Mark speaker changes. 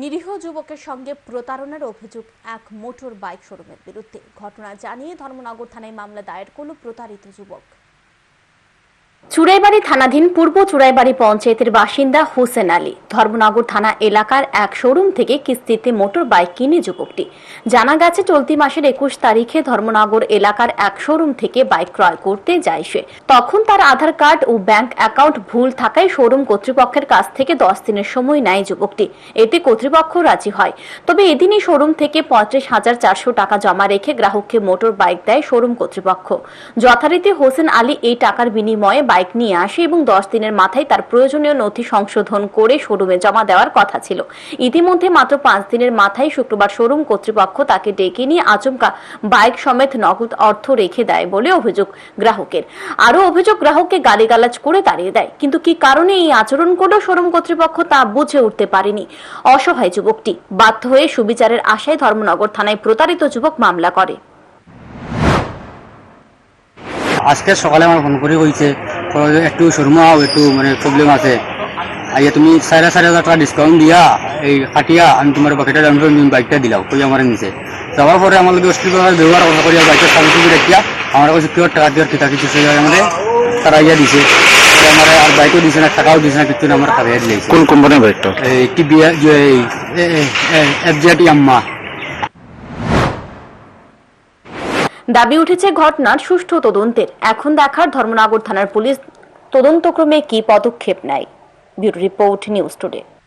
Speaker 1: নিরীহ যুবকের সঙ্গে প্রতারণার অভিযোগ এক মোটর বাইক শোরুমের বিরুদ্ধে। ঘটনা জানিয়ে ধর্মনগর থানায় মামলা দায়ের করল প্রতারিত যুবক। চুড়াইবাড়ি থানাধীন পূর্ব চুড়াইবাড়ি পঞ্চায়েতের বাসিন্দা হোসেন আলী। ধর্মনগর থানা এলাকার এক শোরুম থেকে কিস্তিতে মোটর বাইক কিনে যুবকটি। জানা গেছে, চলতি মাসের একুশ তারিখে ধর্মনগর এলাকার এক শোরুম থেকে বাইক ক্রয় করতে যায় সে। তখন তার আধার কার্ড ও ব্যাংক অ্যাকাউন্ট ভুল থাকায় শোরুম কর্তৃপক্ষের কাছ থেকে দশ দিনের সময় নেয় যুবকটি। এতে কর্তৃপক্ষ রাজি হয়। তবে এদিনই শোরুম থেকে পঁয়ত্রিশ হাজার চারশো টাকা জমা রেখে গ্রাহককে মোটর বাইক দেয় শোরুম কর্তৃপক্ষ। যথারীতি হোসেন আলী এই টাকার বিনিময়ে বাইক নিয়ে আসে এবং দশ দিনের মাথায় তার প্রয়োজনীয় নথি সংশোধন করে শোরুমে জমা দেওয়ার কথা ছিল। ইতিমধ্যে মাত্র পাঁচ দিনের মাথায় শুক্রবার শোরুম কর্তৃপক্ষ তাকে ডেকে নিয়ে আচমকা বাইক সমেত নগদ অর্থ রেখে দেয় বলে অভিযোগ গ্রাহকের। আরও অভিযোগ গ্রাহককে গালিগালাজ করে তাড়িয়ে দেয়। কিন্তু কি কারণে এই আচরণ করল শোরুম কর্তৃপক্ষ তা বুঝে উঠতে পারেনি। অসহায় যুবকটি বাধ্য হয়ে সুবিচারের আশায় ধর্মনগর থানায় প্রতারিত যুবক মামলা করে।
Speaker 2: আজকে সকালে আমার ফোন করে যে একটু শোরুমে আও একটু মানে প্রবলেম আছে আইয়া তুমি সাড়ে চারি হাজার টাকা ডিসকাউন্ট দিয়া এই কাটিয়া আমি তোমার বাকিটা ডাউন পেমেন্ট বাইকটা দিলাও কই আমার নিচে যাওয়ার পরে আমার লোক ভাবে ব্যবহার করিয়া বাইকের তুমি দেখিয়া আমার কাছে কিয় টাকা দিয়ে কিতা কিছু সেই আমাদের তারা ইয়া দিছে আমার আর বাইকও দিছে না টাকাও দিছে না কিছু আমার খাইয়া দিলেছে
Speaker 3: কোন কোম্পানির বাইকটা
Speaker 2: এই টিবিয়া যে এফ জেড ইয়াম্মা
Speaker 1: দাবি উঠেছে ঘটনার সুষ্ঠু তদন্তের। এখন দেখার ধর্মনগর থানার পুলিশ তদন্তক্রমে কি পদক্ষেপ নেয়। Bureau report news today.